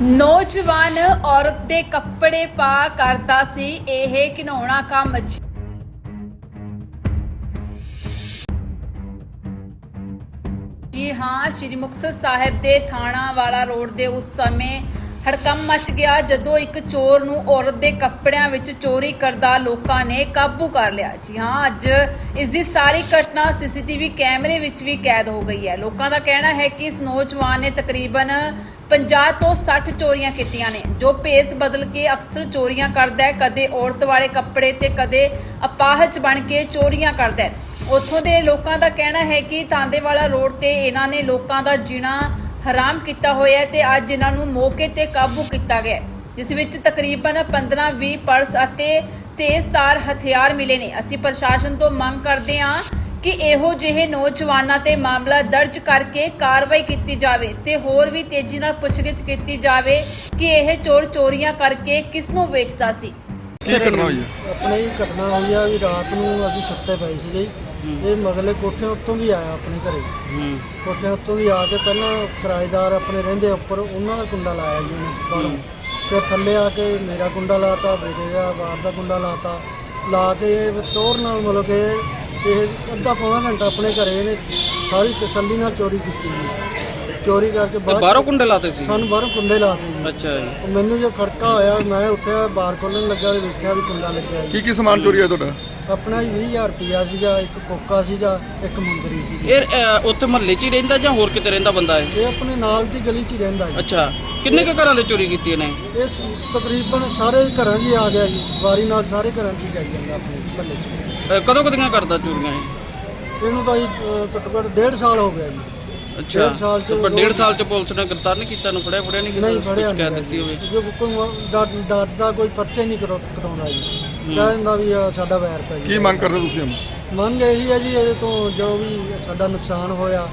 ਨੌਜਵਾਨ ਔਰਤ ਦੇ ਕੱਪੜੇ ਪਾ ਕਰਦਾ ਸੀ, ਇਹ ਘਿਨੌਣਾ ਕੰਮ ਜੀ ਜੀ ਹਾਂ, ਸ਼੍ਰੀ ਮੁਕਤਸਰ ਸਾਹਿਬ ਦੇ ਥਾਣਾ ਵਾਲਾ ਰੋਡ ਦੇ ਉਸ ਸਮੇਂ ਹੜਕੰਮ ਮਚ ਗਿਆ ਜਦੋਂ ਇੱਕ ਚੋਰ ਨੂੰ ਔਰਤ ਦੇ ਕੱਪੜਿਆਂ ਵਿੱਚ ਚੋਰੀ ਕਰਦਾ ਲੋਕਾਂ ਨੇ ਕਾਬੂ ਕਰ ਲਿਆ। ਜੀ ਹਾਂ, ਅੱਜ ਇਸ ਦੀ ਸਾਰੀ ਘਟਨਾ ਸੀਸੀਟੀਵੀ ਕੈਮਰੇ ਵਿੱਚ ਵੀ ਕੈਦ ਹੋ ਗਈ ਹੈ। ਲੋਕਾਂ ਦਾ ਕਹਿਣਾ ਹੈ ਕਿ ਇਸ ਨੌਜਵਾਨ ਨੇ ਤਕਰੀਬਨ 50 ਤੋਂ 60 ਚੋਰੀਆਂ ਕੀਤੀਆਂ ਨੇ, ਜੋ ਭੇਸ ਬਦਲ ਕੇ ਅਕਸਰ ਚੋਰੀਆਂ ਕਰਦਾ ਹੈ। ਕਦੇ ਔਰਤ ਵਾਲੇ ਕੱਪੜੇ ਤੇ ਕਦੇ ਅਪਾਹਜ ਬਣ ਕੇ ਚੋਰੀਆਂ ਕਰਦਾ ਹੈ। ਉੱਥੋਂ ਦੇ ਲੋਕਾਂ ਦਾ ਕਹਿਣਾ ਹੈ ਕਿ ਤਾਂਦੇਵਾਲਾ ਰੋਡ ਤੇ ਇਹਨਾਂ ਨੇ ਲੋਕਾਂ ਦਾ ਜੀਣਾ ਹਰਾਮ ਕੀਤਾ ਹੋਇਆ ਤੇ ਅੱਜ ਇਹਨਾਂ ਨੂੰ ਮੌਕੇ ਤੇ ਕਾਬੂ ਕੀਤਾ ਗਿਆ ਜਿਸ ਵਿੱਚ ਤਕਰੀਬਨ 15-20 ਪਰਸ ਅਤੇ ਤੇਜ਼ਧਾਰ ਹਥਿਆਰ ਮਿਲੇ ਨੇ। ਅਸੀਂ ਪ੍ਰਸ਼ਾਸਨ ਤੋਂ ਮੰਗ ਕਰਦੇ ਹਾਂ ਕਿ ਇਹੋ ਜਿਹੇ ਨੌਜਵਾਨਾਂ ਤੇ ਮਾਮਲਾ ਦਰਜ ਕਰਕੇ ਕਾਰਵਾਈ ਕੀਤੀ ਜਾਵੇ ਤੇ ਹੋਰ ਵੀ ਤੇਜ਼ੀ ਨਾਲ ਪੁੱਛਗਿੱਛ ਕੀਤੀ ਜਾਵੇ ਕਿ ਇਹ ਚੋਰ ਚੋਰੀਆਂ ਕਰਕੇ ਕਿਸ ਨੂੰ ਵੇਚਦਾ ਸੀ। ਕੀ ਘਟਨਾ ਹੋਈ ਹੈ? ਆਪਣੇ ਹੀ ਘਟਨਾ ਹੋਈ ਆ ਵੀ ਰਾਤ ਨੂੰ ਅਸੀਂ ਸੁੱਤੇ ਪਏ ਸੀਗੇ। ਇਹ ਮਗਲੇ ਕੋਠੇ ਉੱਤੋਂ ਵੀ ਆਇਆ ਆਪਣੇ ਘਰੇ। ਕੋਠੇ ਉੱਤੋਂ ਵੀ ਆ ਕੇ ਪਹਿਲਾਂ ਕਿਰਾਏਦਾਰ ਆਪਣੇ ਰਹਿੰਦੇ ਉੱਪਰ ਉਹਨਾਂ ਦਾ ਕੁੰਡਾ ਲਾਇਆ ਜੀ ਉਹਨੇ ਬਾਹਰੋਂ ਫਿਰ ਥੱਲੇ ਆ ਕੇ ਮੇਰਾ ਕੁੰਡਾ ਲਾਤਾ ਬੇਟੇ ਦਾ ਬਾਹਰ ਦਾ ਕੁੰਡਾ ਲਾਤਾ। ਲਾ ਕੇ ਟੋਰ ਨਾਲ ਮਤਲਬ ਕਿ ਇਹ ਅੱਧਾ ਪੌਣਾ ਘੰਟਾ ਆਪਣੇ ਘਰੇ ਇਹਨੇ ਸਾਰੀ ਤਸੱਲੀ ਨਾਲ ਚੋਰੀ ਕੀਤੀ ਜੀ। ਚੋਰੀ ਕਰਕੇ ਬਾਅਦ ਬਾਹਰੋਂ ਕੁੰਡੇ ਲਾਤੇ ਸੀ? ਸਾਨੂੰ ਬਾਹਰੋਂ ਕੁੰਡੇ ਲਾਤੇ ਜੀ। ਅੱਛਾ ਜੀ। ਮੈਨੂੰ ਜੇ ਖੜਕਾ ਹੋਇਆ ਮੈਂ ਉੱਠਿਆ ਬਾਹਰ ਖੋਲ੍ਹਣ ਲੱਗਾ ਤੇ ਵੇਖਿਆ ਵੀ ਕੁੰਡਾ ਲੱਗਿਆ ਜੀ। ਕੀ ਕੀ ਸਮਾਨ ਚੋਰੀ ਹੋਇਆ ਤੁਹਾਡਾ? ਆਪਣਾ ਹੀ 20000 ਰੁਪਿਆ ਸੀਗਾ ਇੱਕ ਕੋਕਾ ਸੀਗਾ ਇੱਕ ਮੁੰਦਰੀ ਸੀਗੀ। ਇਹ ਉੱਥੇ ਮਹੱਲੇ 'ਚ ਹੀ ਰਹਿੰਦਾ ਜਾਂ ਹੋਰ ਕਿਤੇ ਰਹਿੰਦਾ ਬੰਦਾ ਹੈ ਇਹ ਆਪਣੇ ਨਾਲ ਦੀ ਗਲੀ 'ਚ ਹੀ ਰਹਿੰਦਾ ਜੀ। ਅੱਛਾ ਕਿੰਨੇ ਕੁ ਘਰਾਂ ਦੇ ਚੋਰੀ ਕੀਤੀ ਇਹਨੇ? ਇਹ ਸ- ਤਕਰੀਬਨ ਸਾਰੇ ਘਰਾਂ 'ਚ ਹੀ ਆ ਗਿਆ ਜੀ ਵਾਰੀ ਨਾਲ ਸਾਰੇ ਘਰਾਂ 'ਚ ਹੀ ਜਾਈ ਜਾਂਦਾ ਆਪਣੇ ਮਹੱਲੇ 'ਚ। ਕਦੋਂ ਕਦੀਆਂ ਕਰਦਾ ਚੋਰੀਆਂ ਇਹ? ਇਹਨੂੰ ਤਾਂ ਜੀ ਅਹ, ਘੱਟੋ ਘੱਟ ਡੇਢ ਸਾਲ ਹੋ ਗਿਆ ਜੀ। ਅੱਛਾ ਡੇਢ ਸਾਲ 'ਚ ਤੇ ਪਰ ਡੇਢ ਸਾਲ 'ਚ ਪੁਲਿਸ ਨੇ ਗ੍ਰਿਫਤਾਰ ਨਹੀਂ ਕੀਤਾ ਨੂੰ ਫੜਿਆ ਫੜਿਆ ਨਹੀਂ ਕਿਸੇ ਨਹੀਂ ਨੂੰ? ਫੜਿਆ ਕੁਝ ਕਹਿ ਨਹੀਂ ਦਿੱਤੀ ਹੋਵੇ। ਜੋ ਕੋਈ ਡਰ ਦਾ ਕੋਈ ਪਰਚੇ ਨਹੀਂ ਕਰੋ- ਕਰਾਉਂਦਾ ਜੀ। ਕਹਿ ਦਿੰਦਾ ਵੀ ਆਹ ਸਾਡਾ ਵੈਰ ਪੈ ਕੀ ਗਿਆ ਮੰਗ ਕਰਦੇ ਤੁਸੀਂ ਹੁਣ? ਮੰਗ ਇਹੀ ਹੈ ਜੀ ਇਹਦੇ ਤੋਂ ਜੋ ਵੀ ਸਾਡਾ ਨੁਕਸਾਨ ਹੋਇਆ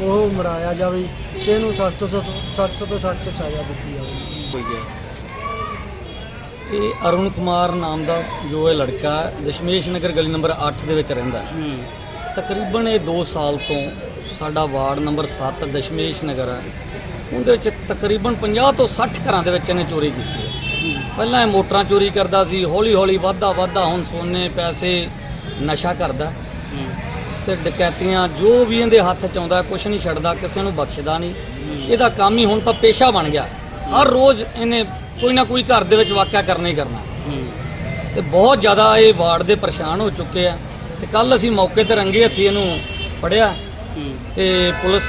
ਉਹ ਮੜਾਇਆ ਜਾਵੇ ਤੇ ਇਹਨੂੰ ਸਖਤ ਤੋਂ ਸਖਤ ਤੋਂ ਸਖਤ ਸਜ਼ਾ ਦਿੱਤੀ ਜਾਵੇ। ਇਹ ਅਰੁਣ ਕੁਮਾਰ ਨਾਮ ਦਾ ਜੋ ਇਹ ਲੜਕਾ ਹੈ, ਦਸ਼ਮੇਸ਼ ਨਗਰ ਗਲੀ ਨੰਬਰ 8 ਦੇ ਵਿੱਚ ਰਹਿੰਦਾ ਹੈ। ਹੂੰ। ਤਕਰੀਬਨ ਇਹ 2 ਸਾਲ ਤੋਂ ਸਾਡਾ ਵਾਰਡ ਨੰਬਰ 7 ਦਸ਼ਮੇਸ਼ ਨਗਰ ਹੈ। ਉਹਦੇ ਵਿੱਚ ਤਕਰੀਬਨ 50 ਤੋਂ 60 ਘਰਾਂ ਦੇ ਵਿੱਚ ਇਹਨੇ ਚੋਰੀ ਕੀਤੀ ਹੈ। ਪਹਿਲਾਂ ਇਹ ਮੋਟਰਾਂ ਚੋਰੀ ਕਰਦਾ ਸੀ, ਹੌਲੀ ਹੌਲੀ ਵਾਧਾ ਵਾਧਾ, ਹੁਣ ਸੋਨੇ ਪੈਸੇ ਨਸ਼ਾ ਕਰਦਾ। ਹੂੰ ਤੇ ਡਕੈਤੀਆਂ ਜੋ ਵੀ ਇਹਦੇ ਹੱਥ ਚ ਆਉਂਦਾ, ਕੁਛ ਨਹੀਂ ਛੱਡਦਾ, ਕਿਸੇ ਨੂੰ ਬਖਸ਼ਦਾ ਨਹੀਂ। ਇਹਦਾ ਕੰਮ ਹੀ ਹੁਣ ਤਾਂ ਪੇਸ਼ਾ ਬਣ ਗਿਆ। ਹਰ ਰੋਜ਼ ਇਹਨੇ ਕੋਈ ਨਾ ਕੋਈ ਘਰ ਦੇ ਵਿੱਚ ਵਾਕਿਆ ਕਰਨਾ ਹੀ ਕਰਨਾ। ਹੂੰ ਤੇ ਬਹੁਤ ਜ਼ਿਆਦਾ ਇਹ ਵਾਰਡ ਦੇ ਪਰੇਸ਼ਾਨ ਹੋ ਚੁੱਕੇ ਆ। ਤੇ ਕੱਲ ਅਸੀਂ ਮੌਕੇ ਤੇ ਰੰਗੇ ਹੱਥੀ ਇਹਨੂੰ ਫੜਿਆ। ਤੇ ਪੁਲਿਸ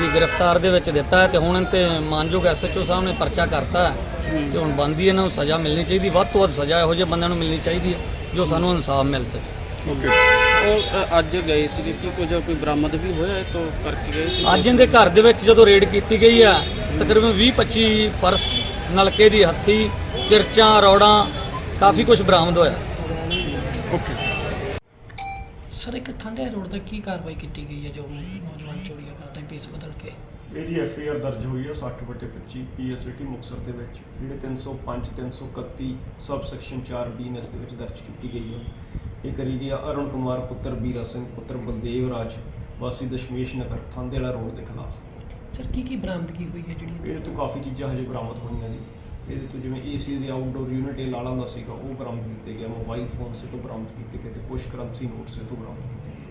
ਦੀ ਗ੍ਰਿਫਤਾਰ ਦੇ ਵਿੱਚ ਦਿੱਤਾ ਹੈ ਤੇ ਹੁਣ ਇਹ ਤੇ ਮਾਨਯੋਗ ਐਸਐਚਓ ਸਾਹਿਬ ਨੇ ਪਰਚਾ ਕਰਤਾ ਤੇ ਹੁਣ ਬੰਦੀ ਇਹਨਾਂ ਨੂੰ ਸਜ਼ਾ ਮਿਲਣੀ ਚਾਹੀਦੀ ਵੱਧ ਤੋਂ ਵੱਧ ਸਜ਼ਾ ਇਹੋ ਜਿਹੇ ਬੰਦਿਆਂ ਨੂੰ ਮਿਲਣੀ ਚਾਹੀਦੀ ਹੈ ਜੋ ਸਾਨੂੰ ਇਨਸਾਫ ਮਿਲ ਸਕੇ। ਓਕੇ। ਉਹ ਅ, ਅੱਜ ਗਏ ਸੀ ਕਿ ਕੁਝ ਕੋਈ ਬਰਾਮਦ ਵੀ ਹੋਇਆ ਇਹ ਤੋਂ ਕਰਕੇ ਗਏ ਸੀ ਅੱਜ ਇਹਦੇ ਘਰ ਦੇ ਵਿੱਚ ਜਦੋਂ ਰੇਡ ਕੀਤੀ ਗਈ ਆ ਤਕਰੀਬਨ 20 25 ਪਰਸ ਨਲਕੇ ਦੀ ਹੱਥੀ ਕਿਰਚਾਂ ਰੌੜਾਂ ਕਾਫੀ ਕੁਝ ਬਰਾਮਦ ਹੋਇਆ। ਓਕੇ। ਸਰ ਇੱਕ ਠਾਂਡੇ ਰੋਡ ਤੇ ਕੀ ਕਾਰਵਾਈ ਕੀਤੀ ਗਈ ਹੈ ਜੋ ਨੌਜਵਾਨ ਚੋਰੀਆਂ ਕਰਦੇ ਪੇਸ ਬਦਲ ਕੇ? ਇਹ ਜੀ ਐਫ ਆਈ ਆਰ ਦਰਜ ਹੋਈ ਹੈ 60 ਬਟੇ 25 ਪੀਐਸਟੀ ਮੁਕਤਸਰ ਦੇ ਵਿੱਚ ਜਿਹੜੇ 305 331 ਸਬ ਸੈਕਸ਼ਨ 4 ਬੀਐਨਐਸ ਦੇ ਵਿੱਚ ਦਰਜ ਕੀਤੀ ਗਈ ਹੈ। ਇਹ ਕਰੀ ਆ ਅਰੁਣ ਕੁਮਾਰ ਪੁੱਤਰ ਬੀਰਾ ਸਿੰਘ ਪੁੱਤਰ ਬਲਦੇਵ ਰਾਜ ਵਾਸੀ ਦਸ਼ਮੇਸ਼ ਨਗਰ ਥਾਂਦੇਲਾ ਰੋਡ ਦੇ ਖਿਲਾਫ। ਸਰ ਕੀ ਕੀ ਬਰਾਮਦਗੀ ਹੋਈ ਹੈ ਜਿਹੜੀ? ਇਹਦੇ ਤੋਂ ਕਾਫੀ ਚੀਜ਼ਾਂ ਹਜੇ ਬਰਾਮਦ ਹੋਈਆਂ ਜੀ। ਇਹਦੇ ਤੋਂ ਜਿਵੇਂ ਏਸੀ ਦੇ ਆਊਟਡੋਰ ਯੂਨਿਟ ਇਹ ਲਾਲਾ ਦਾ ਸੀਗਾ, ਉਹ ਬਰਾਮਦ ਕੀਤੇ ਗਿਆ ਮੋਬਾਈਲ ਫੋਨ ਸੇ ਤੋਂ ਬਰਾਮਦ ਕੀਤੇ ਗਏ ਤੇ ਕੁਝ ਕਰੰਸੀ ਨੋਟਸ ਸੇ ਤੋਂ ਬਰਾਮਦ ਕੀਤੇ ਗਏ।